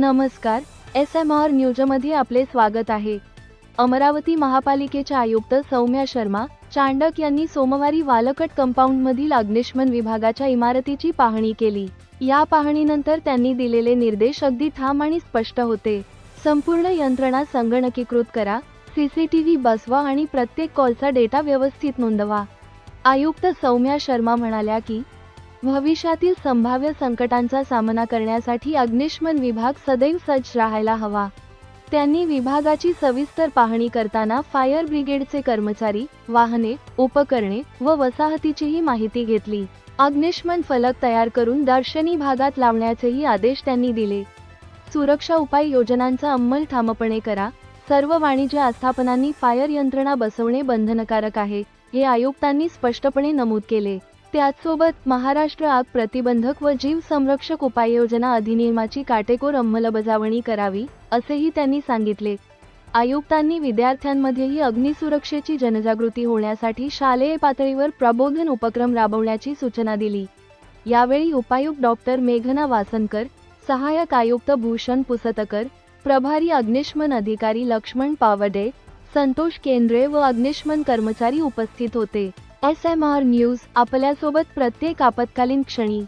नमस्कार S M R न्यूजमध्ये आपले स्वागत आहे. अमरावती महापालिकेच्या आयुक्त सौम्या शर्मा चांडक यांनी सोमवारी वालकट कंपाऊंडमधील अग्निशमन विभागाच्या इमारतीची पाहणी केली. या पाहणीनंतर त्यांनी दिलेले निर्देश अगदी ठाम आणि स्पष्ट होते. संपूर्ण यंत्रणा संगणकीकृत करा सीसीटीव्ही बसवा आणि प्रत्येक कॉलचा डेटा व्यवस्थित नोंदवा. आयुक्त सौम्या शर्मा म्हणाल्या की भविष्यातील संभाव्य संकटांचा सामना करण्यासाठी अग्निशमन विभाग सदैव सज्ज राहायला हवा. त्यांनी विभागाची सविस्तर पाहणी करताना फायर ब्रिगेडचे कर्मचारी वाहने उपकरणे व वसाहतीचीही माहिती घेतली. अग्निशमन फलक तयार करून दर्शनी भागात लावण्याचेही आदेश त्यांनी दिले. सुरक्षा उपाययोजनांचा अंमल ठामपणे करा. सर्व वाणिज्य आस्थापनांनी फायर यंत्रणा बसवणे बंधनकारक आहे हे आयुक्तांनी स्पष्टपणे नमूद केले. त्याचसोबत महाराष्ट्रात प्रतिबंधक व जीव संरक्षक उपाययोजना अधिनियमाची काटेकोर अंमलबजावणी करावी असेही त्यांनी सांगितले. आयुक्तांनी विद्यार्थ्यांमध्येही अग्निसुरक्षेची जनजागृती होण्यासाठी शालेय पातळीवर प्रबोधन उपक्रम राबवण्याची सूचना दिली. यावेळी उपायुक्त डॉक्टर मेघना वासनकर सहाय्यक आयुक्त भूषण पुसतकर प्रभारी अग्निशमन अधिकारी लक्ष्मण पावडे संतोष केंद्रे व अग्निशमन कर्मचारी उपस्थित होते. एस एम आर न्यूज आपल्यासोबत प्रत्येक आपत्कालीन क्षणी.